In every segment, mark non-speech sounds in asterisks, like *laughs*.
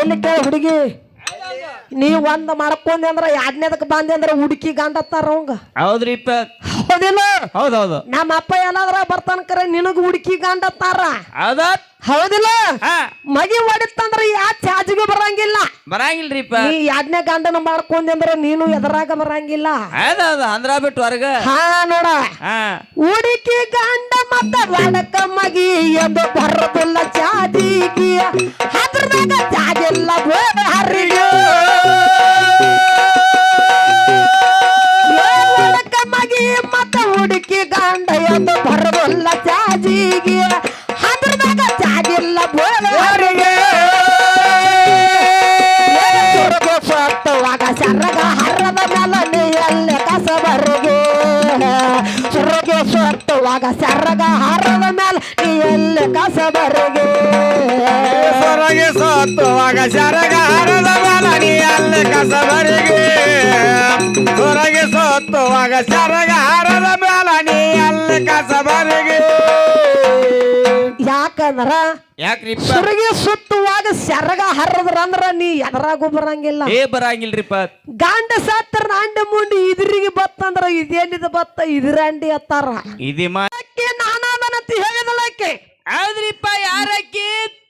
ಎಲ್ಲಿ ಕೇಳ ಹುಡುಗಿ? ನೀ ಒಂದ್ ಮಾಡ್ಕೊಂಡಿ ಅಂದ್ರ ಎರಡನೇದಕ್ ಬಂದೆ ಅಂದ್ರ ಹುಡುಕಿ ಗಂಡತ್ತಾರ ಅವಂಗ. ಹೌದ್ರಿಪ್ಪ ಹೌದಿಲ್ಲ? ಹೌದೌದು. ನಮ್ಮ ಅಪ್ಪ ಏನಾದ್ರ ಬರ್ತಾನ ಕರೆ ನಿನಗ ಹುಡುಕಿ ಗಂಡತ್ತಾರ? ಹೌದ? ಹೌದಿಲ್ಲ? ಮಗಿ ಹೊಡಿತಂದ್ರ ಯಾ ಚಾಜಿಗೂ ಬರಂಗಿಲ್ಲ. ಬರಂಗಿಲ್ರಿಪ್ಪ ನೀ ಎರಡನೇ ಗಂಡನ ಮಾಡ್ಕೊಂಡಿ ಅಂದ್ರೆ ನೀನು ಎದರಾಗ ಬರಂಗಿಲ್ಲ. ಹೌದೌದು ಅಂದ್ರ ಬಿಟ್ಟು ಹೊರಗ. ಹಾ ನೋಡ. ಹುಡುಕಿ ಗಂಡ ಮತ್ತ ಬಡಕ ಮಗಿ ಎಂದು ಬರದಿಲ್ಲ ಚಾದಿಗಿ ಅದ್ರದಾಗ ಜಾಗಿಲ್ಲ ಬೋದ ಹರಿಗೆ ಏ ಮಗಿ ಮತ್ತ ಹುಡುಕಿ ಗಾಂಡ ಎಂದು ಬರಬಲ್ಲ ಜಾಜಿಗೆ ಅದ್ರದಾಗ ಜಾಗಿಲ್ಲ ಬೋದ ಹರಿಗೆ ಸುರಗ ಹರದ ಮೇಲೆ ನೀಯಲ್ಲಿ ಕಸಬರಿಗೆ ಸುರಗ ಸತ್ತವಾಗ ಸರಗ ಹರದ ಸೋತುವಾಗ ಸರಗ ಹರದ ಮೇಲೆ ನೀ ಅಲ್ಲಿ ಕಸಬರಿಗೆ ಸೊರಗೆ ಸೋತುವಾಗ ಸರಗ ಹರದ ಮೇಲೆ ನೀ ಅಲ್ಲಿ ಕಸಬರಿಗೆ ಯಾಕಂದ್ರ ಸುರಗಿ ಸುತ್ತುವಾಗ ಸೆರಗ ಹರದ್ರ ಅಂದ್ರ ನೀ ಎದರಾಗೂ ಬರಂಗಿಲ್ಲ. ಏ ಬರಂಗಿಲ್ರಿಪ್ಪ. ಗಂಡ ಸತ್ರ ಅಂಡ ಮುಂಡಿ ಇದ್ರಿಗೆ ಬತ್ತಂದ್ರ ಇದೇನಿದ ಬತ್ತ? ಇದ್ರಂಡಿ ಅತ್ತಾರ. ಇದಿ ಮಾ ಆಕೆ ನಾನಾದನಂತ ಹೇಳಿದಲಕ್ಕೆ ಹೌದ್ರಿಪ್ಪ ಯಾರಕ್ಕಿ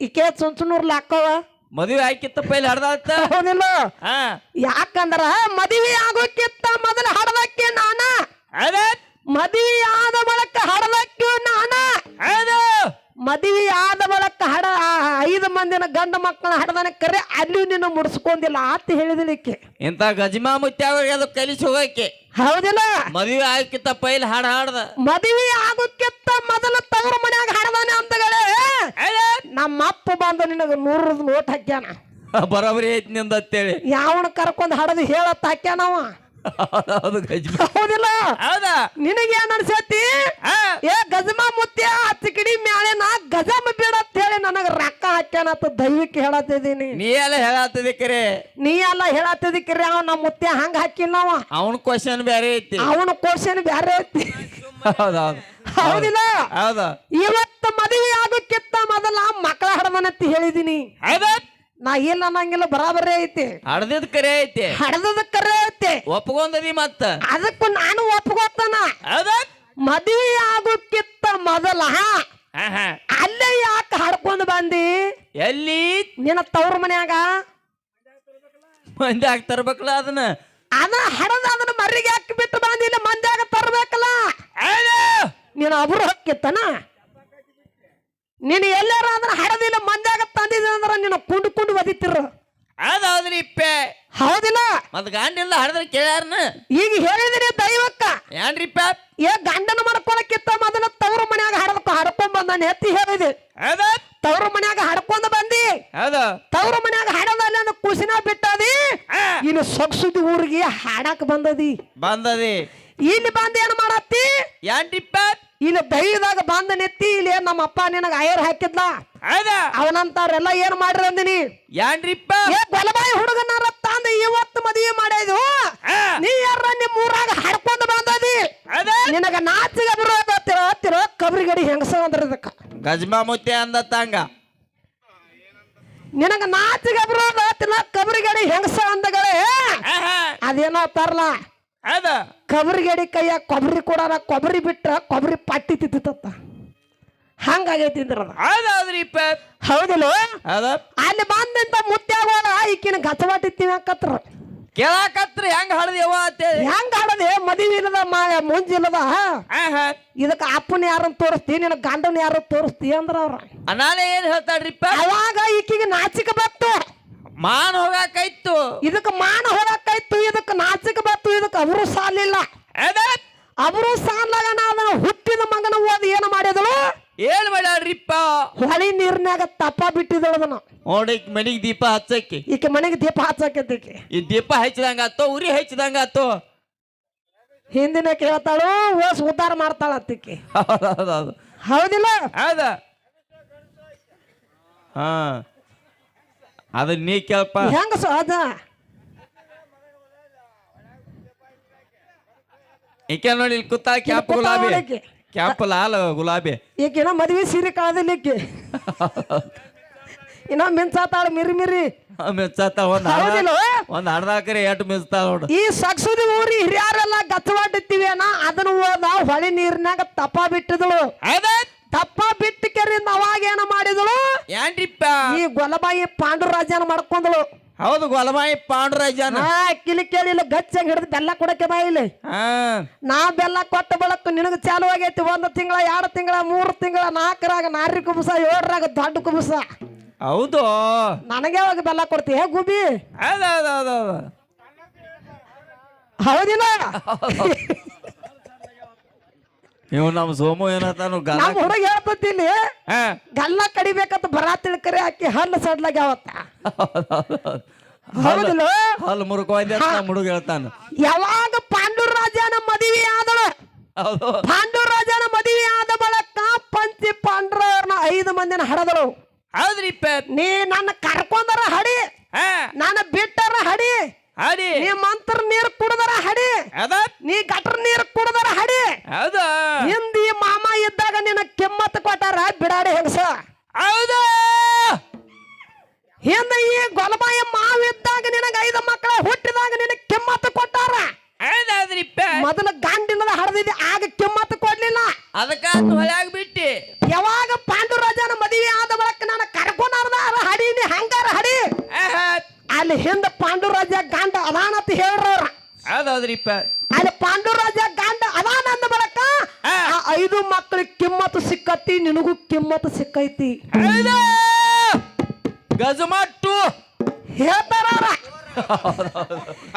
ಈಕೆ ಸುಂಚನೂರ್ ಲಾಕ್ಕವ ಮದುವೆ ಆಯ್ಕಿತ್ತಪ್ಪ ಪೈಲೆ ಹಡ್ದಾತ ಹಾ. ಯಾಕಂದ್ರ ಮದುವೆ ಆಗೋಕ್ಕಿಂತ ಮೊದಲು ಹಡದಕ್ಕೆ ನಾನ? ಅದೇ ಮದುವೆ ಆದ ಬಳಕ ಹಡದಕ್ಕೆ ನಾನ? ಹೌದು. ಮದುವೆ ಆದ ಬಳಕ ಹಡ ಐದು ಮಂದಿನ ಗಂಡ ಮಕ್ಕಳ ಹಡದನ ಕರೆ ಅಲ್ಲಿ ನಿನ್ನ ಮುಡಿಸ್ಕೊಂಡಿಲ್ಲ ಆತ ಹೇಳಿದಲಿಕ್ಕೆ ಇಂಥ ಗಜಮಾ ಮುತ್ಯಾವ್ರಿಗೆ ಅದು ಕಲಿಸಿ ಹೋಗಕ್ಕೆ. ಹೌದಿಲ್ಲ? ಮದುವೆ ಆಗಕ್ಕಿಂತ ಪೈಲ್ ಹಾಡು ಹಾಡ್ದ. ಮದುವೆ ಆಗೋಕ್ಕಿಂತ ಮೊದಲು ತವರ ಮನ್ಯಾಗ ಹಡದಾನೆ ಅಂತಗಳೇ ನಮ್ಮ ಅಪ್ಪ ಬಂದು ನಿನಗೆ ನೂರದ ನೋಟ್ ಹಾಕ್ಯಾನ. ಬರೋಬರಿ ಐತಿ ನಿಂದ ಅಂತೇಳಿ. ಯಾವನ ಕರ್ಕೊಂಡು ಹಡದು ಹೇಳತ್ತ ಹಾಕ್ಯಾನವ ಹೌದು ಗಜಮಾ ಹೌದಿಲ್ಲ? ಹೌದಾ? ನಿನಗೇನ್ ಅನ್ಸತಿ ಏ ಗಜಮ ಮುತ್ಯ ಹತ್ತು ಕಿಡಿ ಮ್ಯಾಲೆ ನಾ ಗಜಮ ಬಿಡ ಅಂತ ಹೇಳಿ ನನಗ ರೊಕ್ಕ ಹಾಕ್ಯಾನತ್ತ ದೈವಕ್ಕೆ ಹೇಳತ್ತಿದೀನಿ ನೀ ಎಲ್ಲ ಹೇಳತ್ತದಿ ಕರೆ. ನೀ ಎಲ್ಲ ಹೇಳತ್ತಿದ್ದಕ್ರಿ ಅವ ನಮ್ಮ ಮುತ್ಯ ಹಂಗ ಹಾಕಿಲ್ಲ ಅವ. ಅವನ ಕ್ವಶನ್ ಬೇರೆ ಐತಿ. ಅವನ ಕ್ವಶನ್ ಬ್ಯಾರೆ ಐತಿ. ಹೌದೌದು ಹೌದಿಲ್ಲ? ಹೌದಾ? ಇವತ್ತು ಮದುವೆ ಆಗೋಕ್ಕಿಂತ ಮೊದಲ ಮಕ್ಕಳ ಹಡಮನತ್ತಿ ಹೇಳಿದೀನಿ. ಹೌದಾ? ನಾ ಇಲ್ಲ ಅನ್ನಂಗಿಲ್ಲ ಬರಾಬರೇ ಐತಿ. ಹಡ್ದಿದ್ ಕರೆ ಐತಿ. ಹಡದದ ಕರೆ ಐತಿ. ಒಪ್ಕೊಂಡದಿ ಮತ್ತ. ಅದಕ್ಕೂ ನಾನು ಒಪ್ಕೋತನ. ಹೌದಾ? ಮದುವೆ ಆಗೋಕ್ಕಿಂತ ಮೊದಲ. ಅಲ್ಲೇ ಯಾಕೆ ಹಡ್ಕೊಂಡು ಬಂದಿ? ಎಲ್ಲಿ? ನಿನ್ನ ತವ್ರ ಮನ್ಯಾಗ. ಮಂದಿ ಆಗ್ತರ್ಬೇಕಲ್ಲ ಅದನ್ನ. ಅದ ಹಡದ ಅದನ್ನ ಮರಿಗೆ ಹಾಕಿ ಬಿಟ್ಟು ಬಂದಿಲ್ಲ ಮಂದ್ಯಾಗ ತರ್ಬೇಕಲ್ಲ. ಹೌದು. ನೀನು ಅಬ್ರು ಹೊಕ್ಕಿತ್ತನ? ನೀನು ಎಲ್ಲಾರ ಅದನ್ನ ಹಡದಿಲ್ಲ ಮಂದ್ಯಾಗ ತಂದಿದ್ದೆ ಅಂದ್ರ ನಿನ್ನ ಕುಂಡು ಕುಂಡು ಒದಿತಿರು ಹೌದೌದ್ರಿ ಇಪ್ಪೆ. ಹೌದಿಲ್ಲ? ಮತ್ ಗಂಡಿಲ್ಲ ಹಡದ್ರ ಕೇಳ್ಯಾರನ? ಈಗ ಹೇಳಿದ್ರಿ ದೈವಕ್ಕ. ಏನ್ರಿಪ್ಪ ಏ ಗಂಡನ ಮಾಡ್ಕೊಳಕ್ಕಿಂತ ಮೊದಲ ತವರು ಮನ್ಯಾಗ ಹಡದಕ್ಕ ಹಡ್ಕೊಂಡ್ ಬಂದಾನೆ ಎತ್ತಿ ಹೇಳಿದೆ. ಹೌದಾ? ತವ್ರ ಮನ್ಯಾಗ ಹಡ್ಕೊಂಡ್ ಬಂದಿ. ಹೌದು? ತವ್ರ ಮನ್ಯಾಗ ಹಾಡೋದಲ್ಲ ಅಂದ್ರೆ ಕುಸಿನ ಬಿಟ್ಟದಿ. ಇನ್ನು ಸೊಗ್ಸುದಿ ಊರಿಗೆ ಹಾಡಕ್ ಬಂದದಿ. ಬಂದದಿ. ಇಲ್ಲಿ ಬಂದ ಏನ್ ಮಾಡತ್ತಿ? ಏನ್ರಿಪ್ಪ ಇಲ್ಲಿ ದೈದಾಗ ಬಂದ ನೆತ್ತಿ ಇಲ್ಲಿ ನಮ್ಮ ಅಪ್ಪ ನಿನಗ ಐರ್ ಹಾಕಿದ್ಲ? ಹೌದಾ? ಅವನಂತಾರೆಲ್ಲ ಏನ್ ಮಾಡ್ರಿ ಅಂದಿನಿ? ಏನ್ರಿಪ್ಪ ಏ ಗೊಲಬಾಯಿ ಹುಡುಗನಾರ ತಂದ ಇವತ್ತು ಮದುವೆ ಮಾಡಿದ್ವು. ನೀ ಯಾರ ನಿಮ್ಮ ಊರಾಗ ಹಾಡ್ಕೊಂಡು ಬಂದದಿ? ನಿನಗ ನಾಚಿಗೆ ಬರೋದತ್ತಿರೋ ಕಬ್ರಿ ಕಬ್ರಿಗಡಿ ಹೆಂಗಸ ಅಂದ್ರ ಇದಕ್ಕ. ಗಜ್ಮಾ ಮುತ್ತೆ ತಂಗ. ನಿನಗ ನಾಚಿಗೆ ಬರೋದತ್ತಿನ ಕಬ್ರಿಗಡಿ ಹೆಂಗಸ ಅಂದಗಳೇ? ಅದೇನೋ ತರ್ಲ ಹೌದಾ ಕಬ್ರಿಗಡಿ ಕೈಯ ಕೊಬ್ಬರಿ ಕೊಡಾರ ಕೊಬ್ಬರಿ ಬಿಟ್ರ ಕೊಬ್ಬರಿ ಪಟ್ಟಿ ತಿತ್ತತ್ತ ಹಂಗಾಗೈತಿ ಅಂದ್ರದ ಹೌದೌದ್ರಿ ಇಪ್ಪ. ಹೌದಿಲ್ಲ? ಅದ. ಅಲ್ಲಿ ಬಂದಂತ ಮುತ್ಯಾಗೋಳ ಈಕಿನ ಗಚವಾಟಿ ತಿನ್ನಕತ್ರ. ಕೇಳಾಕತ್ರ ಹೆಂಗ್ ಹಳದಿಯವ ಅಂತೇಳಿ. ಹೆಂಗ್ ಆಡದೆ ಮದುವೆ ಇಲ್ಲದ ಮಾ ಮುಂಜಿಲ್ಲದ ಇದಕ್ಕ ಅಪ್ಪನ ಯಾರನ್ನ ತೋರಿಸ್ತೀನಿ ನಿನ್ನ ಗಂಡನ ಯಾರು ತೋರಿಸ್ತಿ ಅಂದ್ರ ಅವ್ರ. ನಾನೇ ಏನ್ ಹೇಳ್ತಾಳ್ರಿಪ್ಪ? ಅವಾಗ ಈಕಿಗೆ ನಾಚಿಕೆ ಬತ್ತು. ಮಾನ್ ಹೋಗಾಕೈತು ಇದಕ್ಕೆ ಮಾನ ಹೋಗಾಕೈತು ಇದಕ್ಕೆ ನಾಚಿಕೆ ಬತ್ತು ಇದಕ್ಕ ಅವರು ಸಾಲಿಲ್ಲ. ಅವರು ಸಾಲಾಗ ಅದನ್ನ ಹುಟ್ಟಿದ ಮಗನ ಓದ್ ಏನ್ ಮಾಡಿದಳು? ಏನ್ ಮಾಡ್ಯಾಳ್ರಿಪ್ಪ? ಹೊಳಿ ನೀರ್ನಾಗ ತಪ್ಪ ಬಿಟ್ಟಿದಳು ಅದನ್ನ. ನೋಡಿ ಮನೆಗೆ ದೀಪ ಹಚ್ಚಕ್ಕೆ ಈಕೆ ಮನೆಗೆ ದೀಪ ಹಚ್ಚಕ್ಕೆ ಈ ದೀಪ ಹಚ್ಚಿದಂಗ ಆತೋ ಉರಿ ಹಚ್ಚಿದಂಗ ಆತೋ ಹಿಂದಿನ ಕೇಳ್ತಾಳು ಓಸ್ ಉದ್ಧಾರ ಮಾಡ್ತಾಳ ಅತ್ತಿಕ್ಕೆ ಹೌದಿಲ್ಲ? ಹೌದಾ? ಹಾ. ಅದ ನೀ ಕೇಳಪ್ಪ ಹೆಂಗ ಅದ? ಈಕೆ ನೋಡಿ ಇಲ್ಲಿ ಕೂತ ಕ್ಯಾಪ್ ಗುಲಾಬಿ. ನೋಡಿಕೆ. ಕ್ಯಾಪ್ ಲಾಲ್ ಗುಲಾಬಿ. ಈಕಿನ ಮದ್ವಿ ಸೀರೆ ಕಾದಲಿಕ್ಕೆ. ಈಕಿ *laughs* ಇನ್ನ ಮಿಂಚಾತಾಳ ಮಿರಿ ಮಿರಿ. ಮಿಂಚಾತ ಒಂದ್ ಹೌದಿಲ್ಲ ಒಂದ್ ಎಕರೆ ಎಟ್ ಮಿಂಚ್ತಾಳ ನೋಡು. ಈ ಸಕ್ಸುದಿ ಊರಿ ಹಿರಿಯರೆಲ್ಲ ಗಚ್ಚವಾಡಿರ್ತೀವಿ ಅಣ್ಣ. ಅದನ್ನ ಹೋದ ಹೊಳಿ ನೀರಿನಾಗ ತಪ್ಪ ಬಿಟ್ಟಿದಳು ತಪ್ಪ ಬಿಟ್ಟ ಕೆರಿಂದ ಅವಾಗ ಏನ ಮಾಡಿದಳು? ಏನ್ರಿಪ್ಪ? ಈ ಗೊಲಬಾಯಿ ಪಾಂಡುರಾಜನ ಮಾಡ್ಕೊಂಡಳು. ಹೌದು ಗೊಲಬಾಯಿ ಪಾಂಡುರಾಜನ ಕಿಲಿ ಕಿಲಿ ಕೇಳಿಲ್ಲ ಗಚ್ಚಂಗ್ ಹಿಡಿದು ಬೆಲ್ಲ ಕೊಡಕ್ಕೆ ಬಾಯಿಲಿ ಇಲ್ಲಿ ನಾ ಬೆಲ್ಲ ಕೊಟ್ಟ ಬಳಕ ನಿನಗೆ ಚಾಲು ಆಗೈತಿ. ಒಂದು ತಿಂಗಳ ಎರಡು ತಿಂಗಳ ಮೂರು ತಿಂಗಳ ನಾಲ್ಕರಾಗ ನಾರಿ ಕುಬುಸ ಏಳರಾಗ ದೊಡ್ಡ ಕುಬುಸ. ಹೌದು. ನನಗೆ ಯಾವಾಗ ಬೆಲ್ಲ ಕೊಡ್ತಿ? ಹೇ ಗುಬಿ ಹೌದಿಲ್ಲ? ಇವ್ ನಮ್ ಸೋಮು ಏನತಾನು ಗಲ್ಲ ನಮ್ಮ ಹುಡುಗ ಹೇಳ್ತತಿ ಇಲ್ಲಿ ಹಾ. ಗಲ್ಲ ಕಡಿಬೇಕಂತ ಬರ ತಿಳ್ಕರೆ ಆಕಿ ಹಲ್ಲು ಸಡ್ಲಾಗ ಯಾವತ್ತ? ಹೌದಿಲ್ಲ ಹಲ್ ಮುರುಕೋಯ್ದೆ ನಮ್ಮ ಹುಡುಗ ಹೇಳ್ತಾನ. ಯಾವಾಗ ಪಾಂಡುರಾಜನ ಮದುವೆ ಆದಳ? ಹೌದು. ಪಾಂಡುರಾಜನ ಮದುವೆ ಆದ ಬಳಕ ಪಂಚಿ ಪಾಂಡುರವ್ರನ್ನ ಐದು ಮಂದಿನ ಹಡದಳು. ಹೌದ್ರಿ ನೀ ನನ್ನ ಕರ್ಕೊಂಡರ ಹಡಿ. ಹಾ. ನಾನು ಬಿಟ್ಟರ ಹಡಿ. ಹಡಿ. ನೀ ಮಂತ್ರ ನೀರು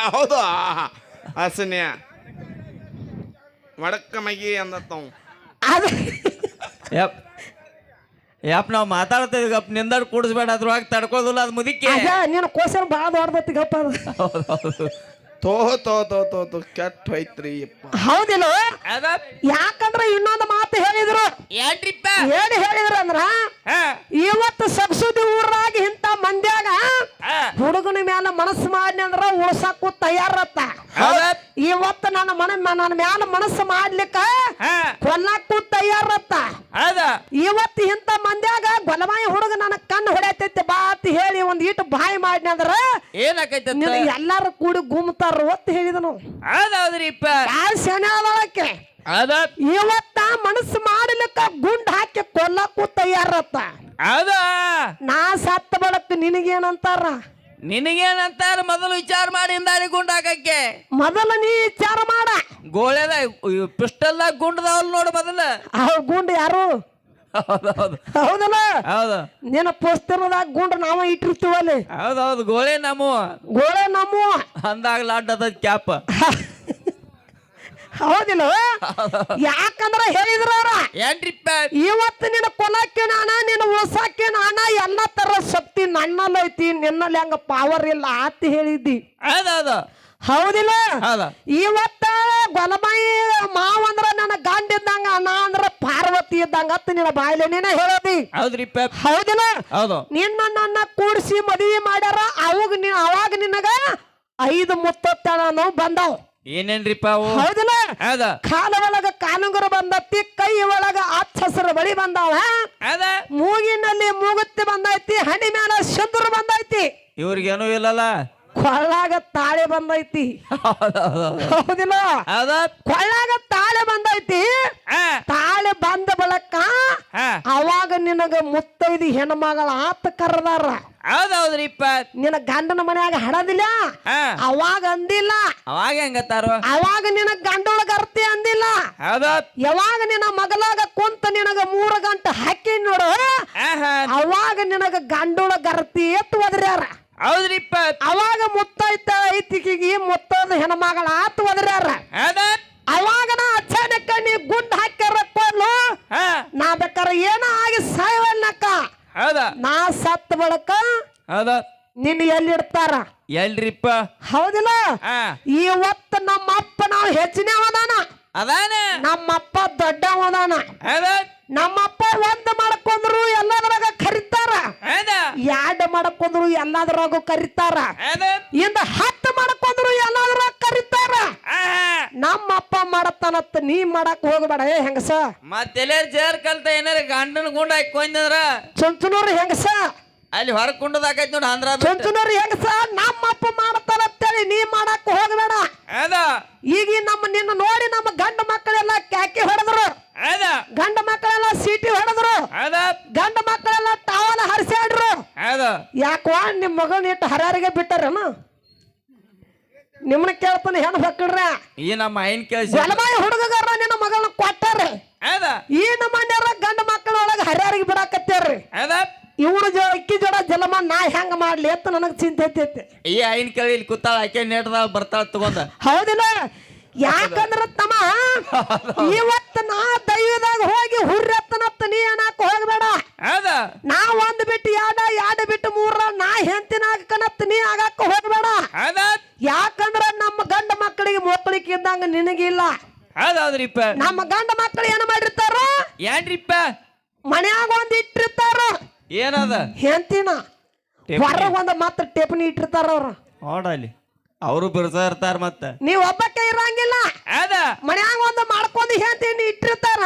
ಹೌದು ಹಸನ್ಯ ಮಡಕ್ಕ ಮಗಿ ಅಂದ ಅದು ಯಪ್. ಯಪ್ ನಾವು ಮಾತಾಡ್ತಾ ಗಪ್ಪ ನಿಂದಾಡ್ ಕೂಡಿಸ್ಬೇಡ ಅದ್ರೊಳಗೆ ತಡ್ಕೋದಿಲ್ಲ ಅದು ಮುದಿಕೆ ಅದ ನೀನು ಕೋಸಲ್ ಭಾಳ ದೊಡ್ಡದೈತಿ ಗಪ್ಪ ಅದು. ಹೌದೌದು ತೋ ತೋ ತೋ ತೋ ತೋ ಕೆಟ್ಟ ಹೋಯ್ತ್ರಿ ಹೌದಿಲ್ಲ? ಅದ? ಯಾಕಂದ್ರ ಇನ್ನೊಂದು ಮಾತು ಹೇಳಿದ್ರು. ಏನ್ರಿಪ್ಪ? ಏನ್ ಹೇಳಿದ್ರು ಅಂದ್ರ ಹಾ. ಇವತ್ತು ಸಬ್ಸಿಡಿ ಊರಾಗಿ ಇಂತ ಮಂದ್ಯಾಗ ಹುಡುಗನ ಮ್ಯಾಲ ಮನಸ್ಸು ಮಾಡಿ ಅಂದ್ರ ಉಳ್ಸಾಕು ತಯಾರತ್ತ. ಹೌದ? ಇವತ್ತು ನನ್ನ ಮನ ನನ್ನ ಮ್ಯಾಲ ಮನಸ್ಸು ಮಾಡ್ಲಿಕ್ಕ ಹಾ. ಕೊಲ್ಲಾಕು ತಯಾರತ್ತ. ಹೌದ? ಇವತ್ತು ಇಂತ ಮಂದ್ಯಾಗ ಗೊಲಮಾಯಿ ಹುಡುಗ ನನ್ನ ಕಣ್ಣು ಹೊಡೆಯತೈತಿ ಬಾ ಅಂತ ಹೇಳಿ ಒಂದ್ ಇಟ್ಟು ಬಾಯಿ ಮಾಡಿ ಅಂದ್ರ ಏನಾಕೈತಿ ಎಲ್ಲಾರು ಕೂಡಿ ಗುಮ್ತಾರ ಒತ್ತು ಹೇಳಿದನು. ಹೌದೌದ್ರಿಪ್ಪ ಯಾರು ಅದಕ್ಕೆ ಅದ. ಇವತ್ತ ಮನಸ್ಸು ಮಾಡಲಿಕ್ಕ ಗುಂಡ್ ಹಾಕಿ ಕೊಲ್ಲಕ್ಕೂ ತಯಾರತ್ತ. ಅದ. ನಾ ಸತ್ತ ಬಳಕ ನಿನಗೇನಂತಾರ? ನಿನಗೇನಂತಾರ? ಮೊದಲು ವಿಚಾರ ಮಾಡಿ ಹಿಂದಾರಿ ಗುಂಡ್ ಹಾಕಕ್ಕೆ. ಮೊದಲ ನೀ ವಿಚಾರ ಮಾಡ. ಗೋಳೆದ ಪಿಸ್ಟಲ್ದಾಗ ಗುಂಡದವಲ್ ನೋಡು ಮೊದಲು. ಅವ್ ಗುಂಡ್ ಯಾರು? ಹೌದೌದು ಹೌದಲ್ಲ? ಹೌದು. ನಿನ್ನ ಪುಸ್ತಕದಾಗ ಗುಂಡ್ ನಾವ ಇಟ್ಟಿರ್ತೀವಲ್ಲಿ? ಹೌದೌದು ಗೋಳೆ ನಮ್ಮ ಗೋಳೆ ನಮ್ಮ ಅಂದಾಗ ಲಾಡ್ಡದ ಕ್ಯಾಪ್. *laughs* ಹೌದಿಲ್ಲ? ಯಾಕಂದ್ರ ಹೇಳಿದ್ರ ಅವ್ರ? ಏನ್ರಿಪ್ಪ ಇವತ್ತು ನಿನ್ನ ಕೊಲಕ್ಕೆ ನಾನ ನಿನ್ನ ಉಳ್ಸಾಕೆ ನಾನ ಎಲ್ಲ ತರ ಶಕ್ತಿ ನನ್ನಲ್ಲೈತಿ ಐತಿ ನಿನ್ನಲ್ಲಿ ಹಂಗ ಪವರ್ ಇಲ್ಲ ಅಂತ ಹೇಳಿದ್ದಿ. ಹೌದೌದು ಹೌದಿಲ್ಲ? ಹೌದ. ಇವತ್ತ ಗೊಲಬಾಯಿ ಮಾವ ಅಂದ್ರ ನನ್ನ ಗಂಡ ಇದ್ದಂಗ ಅಣ್ಣ ಅಂದ್ರ ಪಾರ್ವತಿ ಇದ್ದಂಗ ಅತ್ತ ನಿನ್ನ ಬಾಯಿಲೆ ನೀನ ಹೇಳದಿ. ಹೌದ್ರಿಪ್ಪ ಹೌದಿಲ್ಲ? ಹೌದು. ನಿನ್ನ ನನ್ನ ಕೂಡಿಸಿ ಮದುವೆ ಮಾಡ್ಯಾರ ಅವಾಗ ನೀ ಅವಾಗ ನಿನಗ ಐದು ಮುತ್ತತ್ತಣ ಬಂದಾವ್. ಏನೇನ್ರಿಪ್ಪ ಅವು ಹೌದಿಲ್ಲ? ಹೌದ. ಕಾಲ ಒಳಗ ಕಾಲುಂಗುರ ಬಂದತ್ತಿ ಕೈ ಒಳಗ ಹಚ್ಚ ಹಸಿರು ಬಳಿ ಬಂದಾವ. ಮೂಗಿನಲ್ಲಿ ಮೂಗುತ್ತಿ ಬಂದೈತಿ ಹಣಿ ಮ್ಯಾಲ ಸಿಂಧೂರು ಬಂದೈತಿ. ಇವ್ರಿಗೇನು ಇಲ್ಲಲ್ಲ? ಕೊಳ್ಳಾಗ ತಾಳೆ ಬಂದೈತಿ. ಹೌದಿಲ್ಲ? ಹೌದ. ಕೊಳ್ಳಾಗ ತಾಳೆ ಬಂದೈತಿ. ತಾಳೆ ಬಂದ ಬಳಕ ಅವಾಗ ನಿನಗ ಮುತ್ತೈದಿ ಹೆಣ್ಮಗಳ ಆತ ಕರೆದಾರ. ಹೌದೌದ್ರಿಪ್ಪ. ನಿನ್ನ ಗಂಡನ ಮನ್ಯಾಗ ಹಡದಿಲ್ಲ ಅವಾಗ ಅಂದಿಲ್ಲ. ಅವಾಗ ಹೆಂಗತ್ತಾರು? ಅವಾಗ ನಿನ ಗಂಡೊಳಗ ಅರ್ತಿ ಅಂದಿಲ್ಲ. ಯಾವಾಗ ನಿನ್ನ ಮಗಲಾಗ ಕುಂತ ನಿನಗ ಮೂರು ಗಂಟೆ ಹಾಕಿ ನೋಡು. ಅವಾಗ ನಿನಗ ಗಂಡೊಳಗ ಅರ್ತಿ ಎತ್ತು ಒದರ್ಯಾರ. ಹೌದ್ರಿಪ್ಪ ಅವಾಗ ಮುತ್ತೈತ ಐತಿಕಿಗೆ ಮುತ್ತದ ಹೆಣ್ಮಗಳ ಆತು ಒದರ್ಯಾರ ಹೌದ? ಅವಾಗ ನಾ ಅಚಾನಕ ನೀ ಗುಂಡ್ ಹಾಕ್ಯಾರ ಕೊಡ್ಲು. ನಾ ಬೇಕಾರ ಏನ ಆಗಿ ಸಾಯವನ್ನಕ್ಕ ಹೌದ? ನಾ ಸತ್ತ ಬಳಕ ನಿನ್ ನಿನ್ನ ಎಲ್ಲಿಡ್ತಾರ? ಎಲ್ರಿಪ್ಪ? ಹೌದಿಲ್ಲ? ಇವತ್ತು ನಮ್ಮ ಅಪ್ಪ ನಾವು ಹೆಚ್ಚಿನವದಾನ ಅದಾನ? ನಮ್ಮಪ್ಪ ದೊಡ್ಡವದಾನ ನಮ್ಮಪ್ಪ ಒಂದ್ ಮಾಡ್ಕೊಂಡ್ರು ಎಲ್ಲದ್ರಾಗ ಕರಿತಾರ. ಎರಡ್ ಮಾಡ್ಕೊಂಡ್ರು ಎಲ್ಲದ್ರಾಗ ಕರಿತಾರ. ಇಂದ ಹತ್ತು ಮಾಡ್ಕೊಂಡ್ರು ಎಲ್ಲದ್ರಾಗ ಕರಿತಾರ. ನಮ್ಮಪ್ಪ ಮಾಡತ್ತಾನತ್ತ ನೀ ಮಾಡಕ್ ಹೋಗ್ಬೇಡ. ಏ ಹೆಂಗಸ? ಮತ್ತೆಲ್ಲ ಜೇರ್ ಕಲ್ತ ಏನಾರ ಗಂಡನ ಗುಂಡ ಹಾಕೊಂಡ್ರ ಚುಂಚನೂರು ಹೆಂಗಸ? ಅಲ್ಲಿ ಹೊರಗೆ ಕುಂಡದಾಕೈತಿ ನೋಡಿ ಆಂಧ್ರ ಬಿಟ್ಟು. ಚುಂಚುನವ್ರು ಹೆಂಗಸ ನಮ್ಮಪ್ಪ ಮಾಡ್ತಾರ ಅಂತೇಳಿ ನೀ ಮಾಡಕ್ ಹೋಗಬೇಡ. ಅದ. ಈಗ ಈ ನಮ್ಮ ನಿನ್ನ ನೋಡಿ ನಮ್ಮ ಗಂಡ ಮಕ್ಕಳೆಲ್ಲ ಕ್ಯಾಕಿ ಹೊಡೆದ್ರು. ಅದ. ಗಂಡ ಮಕ್ಕಳೆಲ್ಲ ಸೀಟಿ ಹೊಡೆದ್ರು. ಅದ. ಗಂಡ ಮಕ್ಕಳೆಲ್ಲ ಟಾವಲ್ ಹರಿಸ್ಯಾಡ್ರು ಅದ. ಯಾಕೋ ನಿಮ್ ಮಗಳನ್ನ ಇಟ್ಟು ಹರಾರಿಗೆ ಬಿಟ್ಟಾರೇನು? ನಿಮ್ಮನ್ನ ಕೇಳ್ತಾನೆ ಹೆಣ್ಣು ಮಕ್ಕಳ್ರೆ. ಈ ನಮ್ಮ ಐನ್ ಕೇಳಿ ಹುಡುಗರ ನಿನ್ನ ಮಗಳನ್ನ ಕೊಟ್ಟಾರ. ಅದ. ಈ ನಮ್ಮನ್ಯಾರ ಗಂಡ ಮಕ್ಕಳೊಳಗೆ ಹರ್ಯಾರಿಗೆ ಬಿಡಾಕತ್ತೇರ್ರಿ ಅದ. ಇವ್ರ ಜೋ ಅಕ್ಕಿ ಜೋಡ ಜಲಮ ನಾ ಹೆಂಗ ಮಾಡ್ಲಿ ಅಂತ ನನಗ್ ಚಿಂತೆ ಐತೈತಿ. ಈ ಐನ್ ಕೇಳಿ ಇಲ್ಲಿ ಕೂತಾಳ ಆಕೆ ನೇಟದಾಗ ಬರ್ತಾಳ ತಗೊಂಡ. ಹೌದಿಲ್ಲ? ಯಾಕಂದ್ರ ತಮ್ಮ ಇವತ್ತ ನಾ ದೈವದಾಗ ಹೋಗಿ ಹುರ್ರತ್ತನತ್ತ ನೀ ಅನ್ನಕ್ ಹೋಗ್ಬೇಡ. ನಾ ಒಂದ್ ಬಿಟ್ಟು ಯಾಡ ಯಾಡ ಬಿಟ್ಟು ಮೂರ ನಾ ಹೆಂತಿನ ಆಗಕನತ್ತ ನೀ ಆಗಾಕ ಹೋಗ್ಬೇಡ. ಯಾಕಂದ್ರ ನಮ್ಮ ಗಂಡ ಮಕ್ಕಳಿಗೆ ಮಕ್ಕಳಿಗೆ ಇದ್ದಂಗ ನಿನಗಿಲ್ಲ ಅದ ಹೌದ್ರಿಪ್ಪ ನಮ್ಮ ಗಂಡ ಮಕ್ಕಳು ಏನ್ ಮಾಡಿರ್ತಾರ? ಏನ್ರಿಪ್ಪ ಮನ್ಯಾಗ ಒಂದ್ ಇಟ್ಟಿರ್ತಾರ? ಏನದ? ಹೆಂತಿನ ಹೊರ ಒಂದ ಮಾತ್ರ ಟೇಪನಿ ಇಟ್ಟಿರ್ತಾರ ಅವ್ರ. ನೋಡಲಿ ಅವರು ಬಿರ್ಸಾ ಇರ್ತಾರ ಮತ್ತೆ. ನೀವ್ ಒಬ್ಬಕ್ಕೆ ಇರಂಗಿಲ್ಲ. ಅದ. ಮನ್ಯಾಗ ಒಂದ ಮಾಡ್ಕೊಂಡು ಹೆಂತಿನ ಇಟ್ಟಿರ್ತಾರ.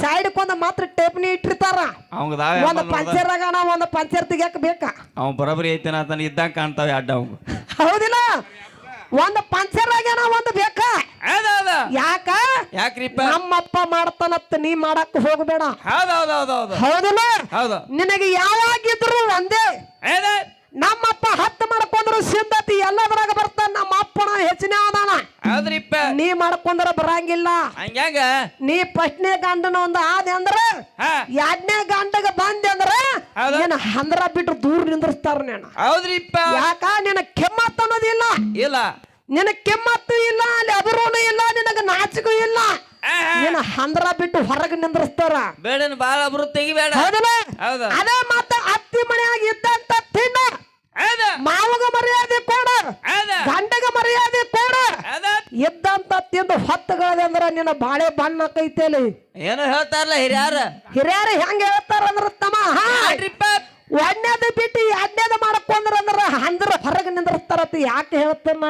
ಸೈಡ್ ಕೊಂದ ಮಾತ್ರ ಟೇಪ್ನಿ ಇಟ್ಟಿರ್ತಾರ. ಅವಂಗ ದಾವೆ ಒಂದ್ ಪಂಚರ್ ಆಗಣ ಒಂದ ಪಂಚರ್ ತೆಗಿಯಕ್ ಬೇಕ? ಅವ ಬರಬರಿ ಐತನ ಆತನ ಇದ್ದಂಗ ಕಾಣ್ತಾವೆ ಅಡ್ಡ ಅವಂಗ. ಹೌದಿಲ್ಲ? ಒಂದ ಪಂಚರ್ ಆಗ್ಯಾನ ಒಂದ್ ಬೇಕಾ? ಅದ. ಯಾಕ? ಯಾಕ್ರಿಪ್ಪ? ನಮ್ಮಪ್ಪ ಮಾಡ್ತಾನತ್ತ ನೀ ಮಾಡಕ್ ಹೋಗ್ಬೇಡ. ಹೌದ್ ಹೌದ್ ಹೌದ್ ಹೌದು ಹೌದಿಲ್ಲ? ಹೌದು. ನಿನಗೆ ಯಾವಾಗಿದ್ರು ಒಂದೇ. ನಮ್ಮಪ್ಪ ಹತ್ತು ಮಾಡ್ಕೊಂಡ್ರು ಸಿದ್ಧತಿ ಎಲ್ಲದ್ರಾಗ ಬರ್ತಾನ ನಮ್ಮ ಅಪ್ಪನ ಹೆಚ್ಚಿನ ಅದಾನ ಹೌದ್ರಿಪ್ಪ. ನೀ ಮಾಡ್ಕೊಂಡ್ರ ಬರಂಗಿಲ್ಲ. ಹಂಗ್ಯಾಂಗ? ನೀ ಫಸ್ಟ್ನೇ ಗಂಡನ ಒಂದು ಆದೆ ಅಂದ್ರ ಎರಡನೇ ಗಂಡಗ ಬಂದೆ ಅಂದ್ರ ಹೌದು. ಹಂದ್ರ ಬಿಟ್ಟು ದೂರ ನಿಂದ್ರಿಸ್ತಾರ ನೀನು. ಹೌದ್ರಿಪ್ಪ. ಯಾಕ? ನಿನ್ನ ಕೆಮ್ಮತ್ತನ್ನೋದಿಲ್ಲ ಇಲ್ಲ. ನಿನ ಕೆಮ್ಮತ್ತು ಇಲ್ಲ ಅಲ್ಲಿ ಅಬರೋನು ಇಲ್ಲ ನಿನಗ ನಾಚಿಗೂ ಇಲ್ಲ. ನಿನ್ನ ಹಂದ್ರ ಬಿಟ್ಟು ಹೊರಗೆ ನಿಂದ್ರಿಸ್ತಾರ. ಬೇಡನ್ ಬಾಳ ಅಬ್ರು ತೆಗಿಬೇಡ ಹೌದಲ್ಲ? ಹೌದು. ಅದೇ ಮತ್ತ ಅತ್ತಿ ಮನೆಯಾಗಿ ಇದ್ದಂತ ತಿನ್ನ ಮಾವಗ ಮರ್ಯಾದೆ ಕೋಡ. ಗಂಡಗ ಮರ್ಯಾದೆ ಕೋಡ. ಇದ್ದಂತ ತಿಂದು ಹೊತ್ತುಗಳದೆ ಅಂದ್ರ ನಿನ್ನ ಬಾಳೆ ಬಣ್ಣ ಕೈತೇಲಿ. ಏನೋ ಹೇಳ್ತಾರಲ್ಲ ಹಿರಿಯಾರ? ಹಿರಿಯಾರ ಹೆಂಗ ಹೇಳ್ತಾರ ಅಂದ್ರ ತಮ್ಮ? ಹಾ, ಒಂದೇದು ಬಿಟ್ಟು ಎರಡನೇದು ಮಾಡ್ಕೊಂಡ್ರ ಅಂದ್ರ ಅಂದ್ರ ಹೊರಗೆ ನಿಂದಿರ್ತಾರತ್ತ ಯಾಕೆ ಹೇಳ್ತಮ್ಮ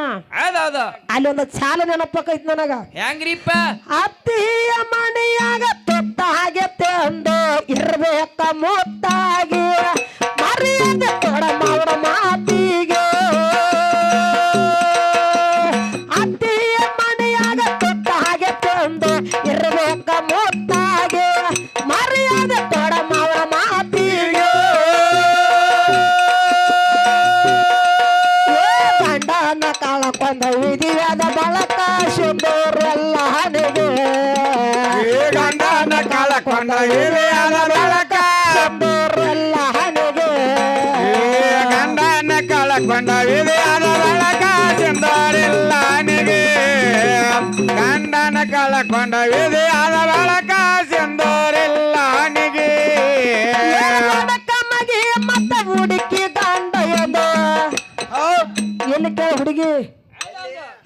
ಅಲ್ಲಿ ಒಂದು ಚಾಲ ನೆನಪಕೈತ್ ನನಗ. ಹೆಂಗ್ರಿಪ್ಪ? ಅತ್ತಿಯ ಮನೆಯಾಗ ತೊಟ್ಟ ಹಾಗೆ ತಂದು ಇರ್ಬೇಕ ಮುತ್ತಾಗಿ ಮರ್ಯಾದೆ ಕೊಡ ಮಾಡ ಮಾತಿಗೆ ಗಂಡನ ಕಳಕೊಂಡ ವಿಧಿಯಾದ ಬಳಕ ಶುಭರೆಲ್ಲ ಹನಿಗೆ ಗಂಡನ ಕಳಕೊಂಡ ಹಿರಿಯರ ಬೆಳಕ ಶುಭರೆಲ್ಲ ಹನಿಗೆ ಗಂಡನ ಕಳಕೊಂಡ ಹಿರಿಯರ ಬೆಳಕ ಸಿಂದರಿಲ್ಲ ನಿಗೆ ಗಂಡನ ಕಳಕೊಂಡ ಹಿರಿಯರ ಬೆಳಕ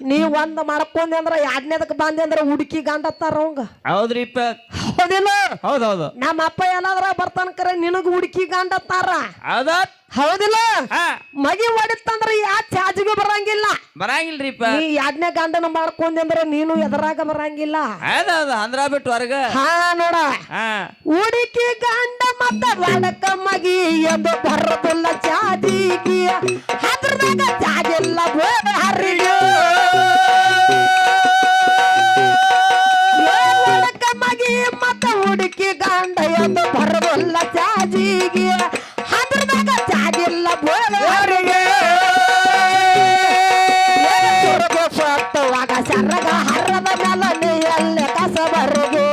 ನೀ ಒಂದ್ ಮಾಡ್ಕೊಂಡೆ ಅಂದ್ರ ಎರಡನೇದಕ್ ಬಂದೆ ಅಂದ್ರ ಹುಡುಕಿ ಗಂಡತ್ತಾರ ಅವಂಗ. ಹೌದ್ರಿಪ್ಪ ಹೌದಿಲ್ಲ? ಹೌದೌದು. ನಮ್ಮ ಅಪ್ಪ ಏನಾದ್ರ ಬರ್ತಾನ ಕರೆ ನಿನಗ ಹುಡುಕಿ ಗಂಡತ್ತಾರ ಹೌದ? ಹೌದಿಲ್ಲ? ಮಗಿ ಹೊಡಿತಂದ್ರ ಯಾ ಚಾಜಿಗೂ ಬರಂಗಿಲ್ಲ. ಬರಂಗಿಲ್ರಿಪ್ಪ ನೀ ಎರಡನೇ ಗಂಡನ ಮಾಡ್ಕೊಂಡೆ ಅಂದ್ರ ನೀನು ಎದರಾಗ ಬರಂಗಿಲ್ಲ. ಅಂದ್ರ ಬಿಟ್ಟು ಹೊರಗ. ಹಾ ನೋಡ. ಹುಡುಕಿ ಗಂಡ ಮತ್ತ ಮಗಿ ಎಂದು ಬರದಿಲ್ಲ ಚಾಜಿಗೆ. ಅದ್ರದಾಗ ಚಾಜಿಲ್ಲ ಬೋದ ಹರಿಗೆ ಹುಡುಕಿ ಗಂಡ ಎಂದು ಬರದಿಲ್ಲ ಚಾಜಿಗಿ ಅದ್ರದಾಗ ಜಾಗಿಲ್ಲ ಬೋದ ಹರಿಗೆ ಸುರಗ ಸತ್ತುವಾಗ ಸರಗ ಹರದ ಮೇಲೆ ನೀ ಎಲ್ಲ ಕಸಬರಿಗೆ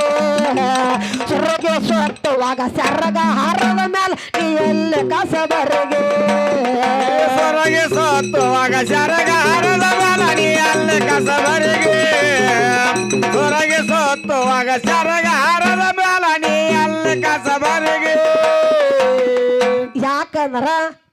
ಸುರಗ ಸತ್ತುವಾಗ ಸರಗ ಹರದ ಮೇಲೆ ನೀ ಎಲ್ಲ ಕಸಬರಿಗೆ ಸೊರಗಿ ಸೋತುವಾಗ ಸರಗ ಹರದ ಮೇಲ ನೀ ಅಲ್ಲಿ ಕಸಬರಿಗೆ ಸೊರಗಿ ಸೋತುವಾಗ ಸರಗ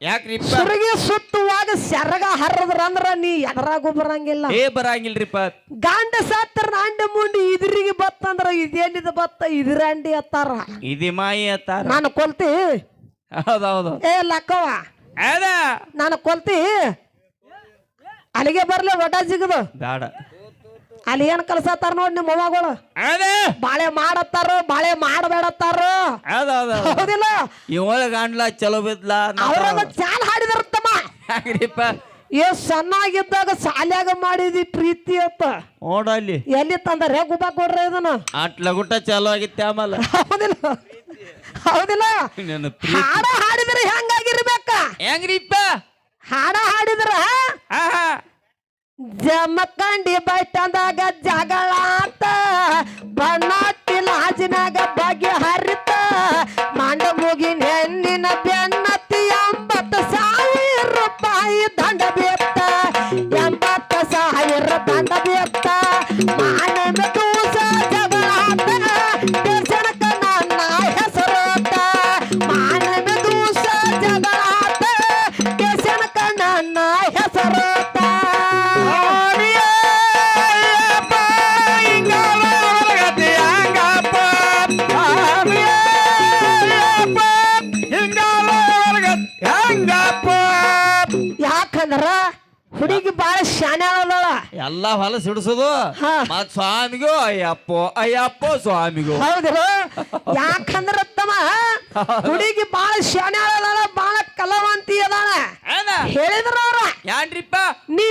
ಯಾಕ್ರಿಪ್ಪ ಸುರಗಿ ಸುತ್ತುವಾಗ ಸೆರಗ ಹರದ್ರ ಅಂದ್ರ ನೀ ಎದರಾಗೂ ಬರಂಗಿಲ್ಲ. ಏ ಬರಂಗಿಲ್ರಿಪ್ಪ. ಗಾಂಡ ಸಾತ್ರ ಅಂಡ ಮುಂಡಿ ಇದ್ರಿಗೆ ಬತ್ತಂದ್ರ ಇದೇನಿದ ಬತ್ತ? ಇದ್ರಂಡಿ ಅತ್ತಾರ. ಇದಿ ಮಾಯಿ ಅತ್ತಾರ. ನಾನು ಕೊಲ್ತಿ. ಹೌದೌದು. ಏ ಲಕ್ಕವ ನಾನು ಕೊಲ್ತಿ. ಅಲ್ಲಿಗೆ ಬರ್ಲಿ ಒಟ ಸಿಗದು. ಬೇಡ. ಅಲ್ಲಿ ಏನ್ ಕಲ್ಸತ್ತಾರ ನೋಡಿ ನಿಮ್ಮ ಮೊಮ್ಮಗಳು ಬಾಳೆ ಮಾಡತ್ತಾರ ಬಾಳೆ ಮಾಡಬೇಡತ್ತಾರ? ಹೌದಿಲ್ಲ? ಇವಳ ಗಂಡ್ಲ ಚಲೋ ಬಿದ್ಲ ಅವ್ರಾಗ ಚಾಲ್. ಹಾಡಿದಾರತ್ತಮ್ಮ. ಹೆಂಗ್ರಿಪ್ಪ. ಏ ಸಣ್ಣಾಗಿದ್ದಾಗ ಸಾಲ್ಯಾಗ ಮಾಡಿದಿ ಪ್ರೀತಿ ಅಂತ ನೋಡಲ್ಲಿ ಎಲ್ಲಿ ತಂದಾರೆ? ಗುಬ್ಬ ಕೊಡ್ರಿ ಇದನ್ನ? ಅಟ್ ಲಗುಟ ಚಲೋ ಆಗಿತ್ತೆ ಆಮೇಲೆ. ಹೌದಿಲ್ಲ. ಹೌದಿಲ್ಲ. ಹಾಡ ಹಾಡಿದ್ರೆ ಹೆಂಗಾಗಿರ್ಬೇಕ? ಹೆಂಗ್ರಿಪ್ಪ? ಹಾಡ ಹಾಡಿದ್ರ? ಆಹಾ ಜಮಖಂಡಿ ಬೈಟಂದಾಗ ಜಗಳ ಅಂತ ಬಣ್ಣಟ್ಟಿ ಲಾಜಿನಾಗ ಬಗೆ ಹರಿತ. ಮಾಂಡ ಮುಗಿನ ಹೆಣ್ಣಿನ ಬೆನ್ನತ್ತಿ ಎಂಬತ್ತು ಸಾವಿರ ರೂಪಾಯಿ ದಂಡ ಬೇತ್ತ ಎಂಬತ್ತು ಸಾವಿರ ದಂಡ ಬೇತ್ತ ಮಾನವ ಹುಡುಗಿ ಬಾಳ ಶಾನೆ ಅದಾಳ. ಎಲ್ಲ ಹೊಲ ಸಿಡಿಸೋದು ಹಾ. ಮತ್ ಸ್ವಾಮಿಗೂ ಅಯ್ಯಪ್ಪೋ ಅಯ್ಯಪ್ಪೋ ಸ್ವಾಮಿಗೂ. ಹೌದು ಯಾಕಂದ್ರ ತಮ್ಮ ಹುಡುಗಿ ಬಾಳ ಶಾನೆ ಅದಾಳ ಬಾಳ ಕಲವಂತಿ ಅದಾಳ. ಅದ ಹೇಳಿದ್ರ ಅವ್ರ? ಯಾನ್ರಿಪ್ಪ? ನೀ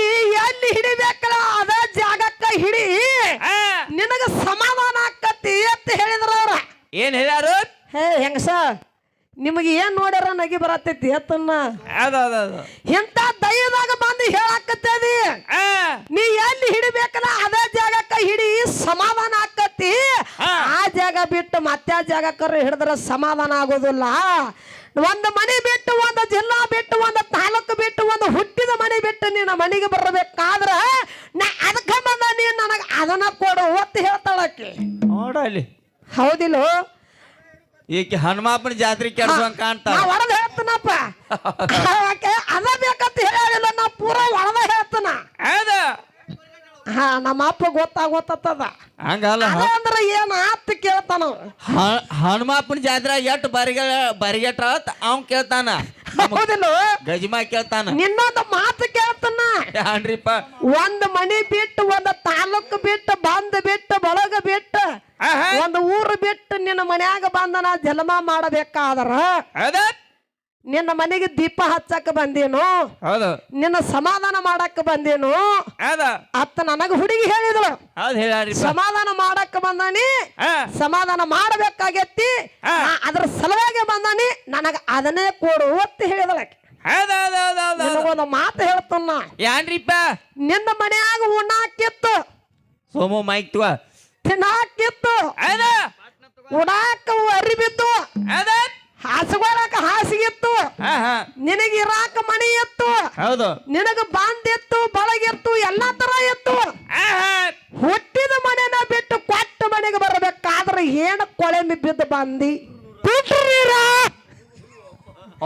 ಎಲ್ಲಿ ಹಿಡಿಬೇಕಲ್ಲ ಅದ ಜಾಗಕ್ಕ ಹಿಡಿ. ನಿನಗ ಸಮಾಧಾನ ಆಕತಿ ಅಂತ ಹೇಳಿದ್ರ ಅವ್ರ. ಏನ್ ಹೇಳ್ಯಾರು? ಹೇ ಹೆಂಗಸ? ನಿಮಗೆ ಏನ್ ನೋಡ್ಯಾರ ನಗಿ ಬರತೈತಿ ಎತ್ತನ್ನ? ಇಂತ ದಯದಾಗ ಬಂದು ಹೇಳಾಕತ್ತದಿ? ನೀ ಎಲ್ಲಿ ಹಿಡಿಬೇಕಲ್ಲ ಅದೇ ಜಾಗಕ್ಕ ಹಿಡಿ ಸಮಾಧಾನ ಆಕತಿ ಆ. ಜಾಗ ಬಿಟ್ಟು ಮತ್ತೆ ಆ ಜಾಗಕ್ಕರ ಹಿಡಿದ್ರೆ ಸಮಾಧಾನ ಆಗೋದಿಲ್ಲ. ಒಂದು ಮನೆ ಬಿಟ್ಟು ಒಂದು ಜಿಲ್ಲಾ ಬಿಟ್ಟು ಒಂದು ತಾಲೂಕು ಬಿಟ್ಟು ಒಂದು ಹುಟ್ಟಿದ ಮನೆ ಬಿಟ್ಟು ನಿನ್ನ ಮನೆಗೆ ಬರಬೇಕಾದ್ರ ನಾ ಅದಕ್ಕೆ ಬಂದ ನೀನು ನನಗೆ ಅದನ್ನ ಕೊಡು ಒತ್ತು ಹೇಳ್ತಾಳಕ್ಕೆ ನೋಡಲಿ ಹೌದಿಲ್ಲ? ಈಕೆ ಹನುಮಾಪನ ಜಾತ್ರೆ ಕೆಡ್ಸೋಂಗ್ ಕಾಣ್ತಾಳ. ನಾ ಒಳದ ಹೇಳ್ತೀನಪ್ಪ. ಆಕೆ ಅದ ಬೇಕಂತ ಹೇಳಿಲ್ಲ ನಾ ಪೂರ ಒಳದ ಹೇಳ್ತನ. ಅದ ಹಾ ನಮ್ಮ ಅಪ್ಪ ಗೊತ್ತಾಗೋತದ ಹಂಗಲ್ಲ ಅದ ಅಂದ್ರ ಏನ್ ಆತ್ ಕೇಳ್ತಾನ. ಹ- ಹನುಮಾಪನ ಜಾತ್ರೆ ಎಟ್ ಬರಿಗ ಬರಿಗೆಟ್ರ ಅವ್ನ್ ಕೇಳ್ತಾನ. ಹೌದಿಲ್ಲ. ಗಜಮಾ ಕೇಳ್ತಾನ. ನಿನ್ನೊಂದು ಮಾತು ಕೇಳ್ತಾನ. ಯಾನ್ರಿಪ್ಪ ಒಂದ್ ಮನಿ ಬಿಟ್ಟು ಒಂದ್ ತಾಲೂಕ್ ಬಿಟ್ಟು ಬಂದ್ ಬಿಟ್ಟು ಬಳಗ ಬಿಟ್ಟು. ಒಂದ್ ಊರು ಬಿಟ್ಟು ನಿನ್ನ ಮನ್ಯಾಗ ಬಂದನ ಜನ್ಮ ಮಾಡಬೇಕಾದ್ರ ಅದ ನಿನ್ನ ಮನೆಗೆ ದೀಪ ಹಚ್ಚಕ್ ಬಂದೇನು? ನಿನ್ನ ಸಮಾಧಾನ ಮಾಡಕ್ ಬಂದೇನು? ಅತ್ತ ನನಗ ಹುಡುಗಿ ಹೇಳಿದಳು. ಸಮಾಧಾನ ಮಾಡಕ್ ಬಂದಾನಿ. ಸಮಾಧಾನ ಮಾಡಬೇಕಾಗೈತಿ. ಅದ್ರ ಸಲುವಾಗಿ ಬಂದಾನಿ. ನನಗ ಅದನ್ನೇ ಕೊಡು ಅಂತ ಹೇಳಿದಳಕ್ಕೆ. ನಿನಗೊಂದು ಮಾತು ಹೇಳ್ತಾನ ಯಾನ್ರಿಪ್ಪ ನಿನ್ನ ಮನ್ಯಾಗ ಉಣ್ಣಾಕಿತ್ತು. Somu mic Tuwa ತಿನ್ನಾಕಿತ್ತು. ಉಡಾಕ ಅರಿಬಿತ್ತು ಅದ. ಹಾಸಿಗೊಳಕ ಹಾಸಿಗಿತ್ತು. ನಿನಗೆ ಇರಾಕ ಮಣಿ ಇತ್ತು ಹೌದು. ನಿನಗ ಬಾಂದಿತ್ತು ಬಳಗಿತ್ತು ಎಲ್ಲಾ ತರ ಇತ್ತು. ಹುಟ್ಟಿದ ಮನೆನ ಬಿಟ್ಟು ಕೊಟ್ಟ ಮನೆಗೆ ಬರಬೇಕಾದ್ರೆ ಏನು ಕೊಳೆಮಿ ಬಿದ್ದು ಬಂದಿ? ಪಿಂಟ್ರ್ ನೀರ.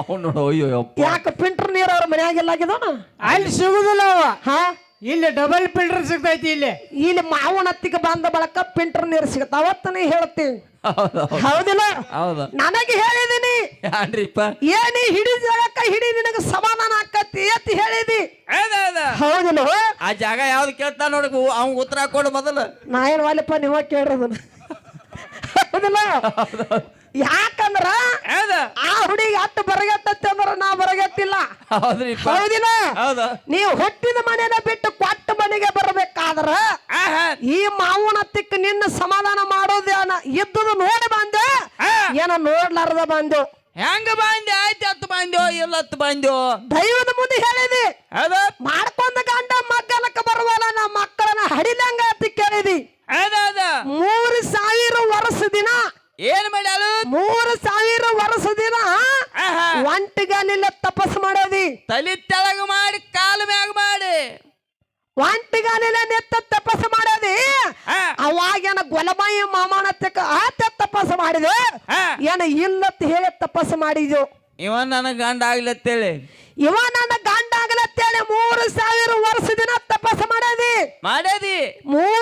ಅವ್ನು ಅಯ್ಯೋ ಯಾಕೆ ಪಿಂಟ್ರ್ ನೀರ ಅವ್ರ ಮನ್ಯಾಗಿಲ್ಲ ಆಗಿದೋನ ಅಲ್ಲಿ ಸಿಗುದಿಲ್ಲ ಅವ. ಹಾ? ಇಲ್ಲಿ ಡಬಲ್ ಫಿಲ್ಟರ್ ಸಿಗ್ತೈತಿ ಇಲ್ಲಿ. ಇಲ್ಲಿ ಮಾವನ ಹತ್ತಿಗೆ ಬಂದ ಬಳಕ ಪಿಂಟರ್ ನೀರು ಸಿಗತ್ತ ನೀ ಹೇಳ್ತೀನಿ ಹೌದು ಹೌದು. ಹೌದಿಲ್ಲ? ಹೌದು. ನನಗೆ ಹೇಳಿದೀನಿ. ಯಾನ್ರಿಪ್ಪ? ಏನಿ ಹಿಡಿ ಜಾಗಕ್ಕ ಹಿಡಿ ನಿನಗೆ ಸಮಾಧಾನ ಆಕತಿ ಅಂತ ಹೇಳಿದಿ. ಅದ ಅದ ಹೌದಿಲ್ಲ? ಆ ಜಾಗ ಯಾವ್ದು ಕೇಳ್ತಾ ನೋಡಿ ಅವ್ನ್ ಉತ್ತರ ಕೊಡು ಮೊದಲು. ನಾ ಏನ್ ವಾಲಿಪ್ಪ ನೀವ ಕೇಳ್ರದನ್ನ *laughs* ಹೌದಿಲ್ಲ? ಯಾಕಂದ್ರ ಆ ಹುಡುಗಿ ಅಟ್ಟು ಬರಗತ್ತ ಅಂದ್ರ ನಾ ಬರಗತ್ತಿಲ್ಲ. ಹೌದಿನ ನೀವು ಹುಟ್ಟಿದ ಮನೇನ ಬಿಟ್ಟು ಕೊಟ್ಟ ಮನೆಗೆ ಬರಬೇಕಾದ್ರ ಈ ಮಾವನ ತಿಕ್ಕ ನಿನ್ನ ಸಮಾಧಾನ ಮಾಡೋದೇನ ಇದ್ದುದು ನೋಡಿ ಬಂದೆ. ಏನ ನೋಡ್ಲಾರದ ಬಂದು. ಹೆಂಗ ಬಂದೆ? ಆಯ್ತು ಹತ್ತು ಬಂದ್ಯೋ ಇಲ್ಲ ಹತ್ತು ಬಂದ್ಯೋ ದೈವದ ಮುಂದೆ ಹೇಳಿದಿ. ಅದ ಮಾಡ್ಕೊಂಡ ಗಂಡ ಮಗ್ಗಲಕ್ಕ ಬರುವಲ್ಲ ನಮ್ಮ ಮಕ್ಕಳನ್ನ ಹಡಿಲಂಗ ಅಂತ ಕೇಳಿದಿ. ಮೂರು ಸಾವಿರ ವರ್ಷ ದಿನ ಏನ್ ಮಾಡ್ಯಾಳು? ಮೂರು ಸಾವಿರ ವರ್ಷದಿನ ಒಂಟಿಗಾಲಿಲ್ಲ ತಪಸ್ ಮಾಡೋದಿ. ತಲಿ ತೆಳಗ ಮಾಡಿ ಕಾಲ ಮ್ಯಾಗ ಮಾಡಿ. ಒಂಟಿಗಾಲಿಲ್ಲ ನಿತ್ತ ತಪಸ್ ಮಾಡೋದಿ. ಅವಾಗೇನ ಗೊಲಬಾಯಿ ಮಾಮಾನತ್ತಕ್ಕ ಆತ ತಪಸ್ ಮಾಡಿದೆ. ಏನ ಇಲ್ಲತ್ ಹೇಳಿ ತಪಸ್ ಮಾಡಿದ್ವು ಇವ ನನ್ನ ಗಂಡ ಆಗ್ಲತ್ತೇಳಿ ಇವ ನನ್ನ ಗಂಡ ಆಗ್ಲತ್ತೇಳಿ ಮೂರು ಸಾವಿರ ವರ್ಷ ದಿನ ತಪಸ್ ಮಾಡೋದಿ. ಮಾಡೋದಿ. ಮೂರು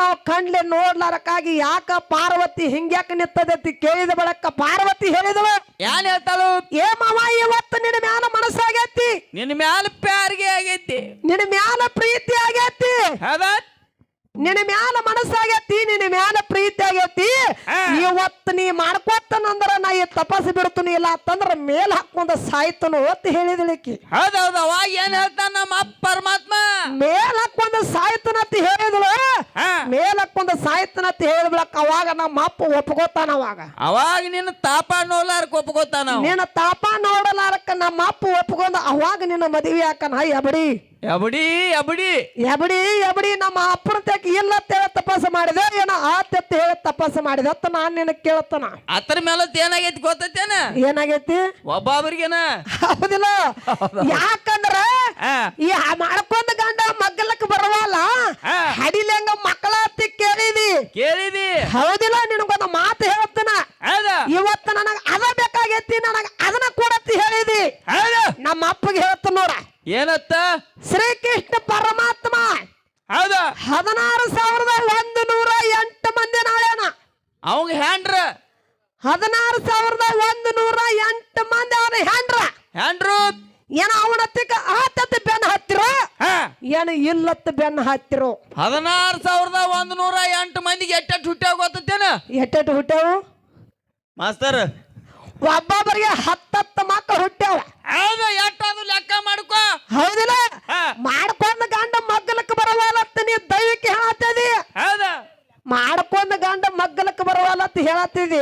ನಾವು ಕಣ್ಲೆ ನೋಡ್ಲಾರಕ್ಕಾಗಿ ಯಾಕ ಪಾರ್ವತಿ ಹಿಂಗ್ಯಾಕ ನಿಂತದೆ ಕೇಳಿದ ಬಳಕ ಪಾರ್ವತಿ ಹೇಳಿದವ ಏನ್ ಹೇಳ್ತಾಳು? ಏ ಮಾವ ಇವತ್ತು ನಿನ್ ಮ್ಯಾಲ ಮನಸ್ಸಾಗೈತಿ. ನಿನ್ ಮ್ಯಾಲ ಪ್ಯಾರಿಗೆ ಆಗೈತಿ. ನಿನ್ನ ಮ್ಯಾಲ ಪ್ರೀತಿ ಆಗೈತಿ. ಅದ ಮನಸ್ಸಾಗೈತಿ ನಿನ್ನ ಮ್ಯಾಲ ಪ್ರೀತಿ ಆಗೈತಿ ಇವತ್ತು ನೀ ಮಾಡ್ಕೊತನಂದ್ರ ನಾ ಈ ತಪಸ್ ಬಿಡ್ತೀನಿ ಇಲ್ಲ ಅಂತಂದ್ರ ಮೇಲ್ ಹಾಕೊಂಡ ಸಾಯ್ತನು ಅಂತ ಹೇಳಿದಳಿಕಿ ಹೌದೌದು ಅವಾಗ ಏನ್ ಹೇಳ್ತಾನ ನಮ್ಮ ಪರಮಾತ್ಮ? ಮೇಲ್ ಹಾಕೊಂಡ ಸಾಯ್ತನಂತ ಹೇಳಿದಳು. ಮೇಲ್ ಹಾಕೊಂಡ ಸಾಯ್ತನಂತ ಹೇಳಿದ್ಲಕ್ಕ ಅವಾಗ ನಮ್ಮ ಅಪ್ಪ ಒಪ್ಕೋತಾನ ಅವಾಗ. ಅವಾಗ ನಿನ್ನ ತಾಪ ನೋಡ್ಲಾರಕ್ ಒಪ್ಕೋತಾನ. ನಿನ್ನ ತಾಪ ನೋಡಲಾರಕ್ಕ ನಮ್ಮ ಅಪ್ಪ ಒಪ್ಕೊಂಡ ಅವಾಗ ನಿನ್ನ ಮದುವೆ ಹಾಕನ ಎಬಡಿ ಎಬಡಿ ಎಬಡಿ. ಎಬಡಿ ಎಬಡಿ ನಮ್ಮ ಅಪ್ಪನ ತೆಕ್ ಇಲ್ಲ ಹೇಳಿ ತಪಾಸ ಮಾಡಿದೆ ಏನೋ ಆತ್ಯತ್ತ ಹೇಳ ತಪಾಸ ಮಾಡಿದೆ. ಅತ್ತ ನಾನ್ ನಿನ್ನ ಕೇಳತ್ತನ ಅದ್ರ ಮೇಲೆ ಏನಾಗೈತಿ ಗೊತ್ತೈತೇನ? ಏನಾಗೈತಿ? ಒಬ್ಬೊಬ್ರಿಗೇನ? ಹೌದಿಲ್ಲ. ಯಾಕಂದ್ರ ಈ ಮಾಡ್ಕೊಂಡ ಗಂಡ ಮಗ್ಗಲಕ್ ಬರವಲ್ಲ? ಹಡಿಲಂಗ ಮಕ್ಕಳ ಅತ್ತಿ ಕೇಳಿದಿ. ಕೇಳಿದಿ. ಹೌದಿಲ್ಲ ನಿನಗೊಂದು ಮಾತು ಹೇಳ್ತಾನ. ಇವತ್ತ ಇವತ್ತು ನನಗ ಅದ ಬೇಕಾಗೈತಿ ನನಗ ಅದನ್ನ ಕೊಡತ್ತಿ ಹೇಳಿದಿ. ನಮ್ಮ ಅಪ್ಪಗೆ ಹೇಳ್ತಾನ ನೋಡ. ಏನತ್ತ? ಶ್ರೀಕೃಷ್ಣ ಪರಮಾತ್ಮ. ಹೌದ? ಹದಿನಾರು ಸಾವಿರದ ಒಂದು ನೂರ ಎಂಟು ಮಂದಿ ನಾಳೆನ ಅವಂಗ ಹ್ಯಾಂಡ್ರ? ಹದಿನಾರು ಸಾವಿರದ ಒಂದು ನೂರ ಎಂಟು ಮಂದಿ ಅವನ ಹ್ಯಾಂಡ್ರ. ಹ್ಯಾಂಡ್ರು? ಏನ ಅವನತ್ತಿಕ ಆ ಏನು ಇಲ್ಲತ್ತ ಬೆನ್ನ ಹತ್ತಿರೋ ಹದಿನಾರು ಸಾವಿರದ ಒಂದ್ ನೂರ ಎಂಟು ಮಂದಿಗೆ ಎಟ್ಟೆಟ್ಟು ಹುಟ್ಟ್ಯಾವ ಗೊತ್ತೇನ ಎಟ್ಟೆಟ್ಟು ಹುಟ್ಟ್ಯಾವು? ಮಾಸ್ತರ್. ಒಬ್ಬೊಬ್ಬರಿಗೆ ಹತ್ತತ್ತು ಮಕ್ಕಳು ಹುಟ್ಟ್ಯಾವ. ಹೌದ ಅದು ಲೆಕ್ಕ ಮಾಡ್ಕೋ. ಹೌದಿಲ್ಲ? ಹಾ. ಮಾಡ್ಕೊಂಡ ಗಂಡ ಮಗ್ಗಲಕ್ಕೆ ಬರವಲ್ಲತ್ತ ನೀ ದೈವಕ್ಕೆ ಹೇಳತ್ತದಿ? ಹೌದ. ಮಾಡ್ಕೊಂಡ ಗಂಡ ಮಗ್ಗಲಕ್ಕೆ ಬರವಲ್ಲತ್ತ ಹೇಳತ್ತಿದಿ?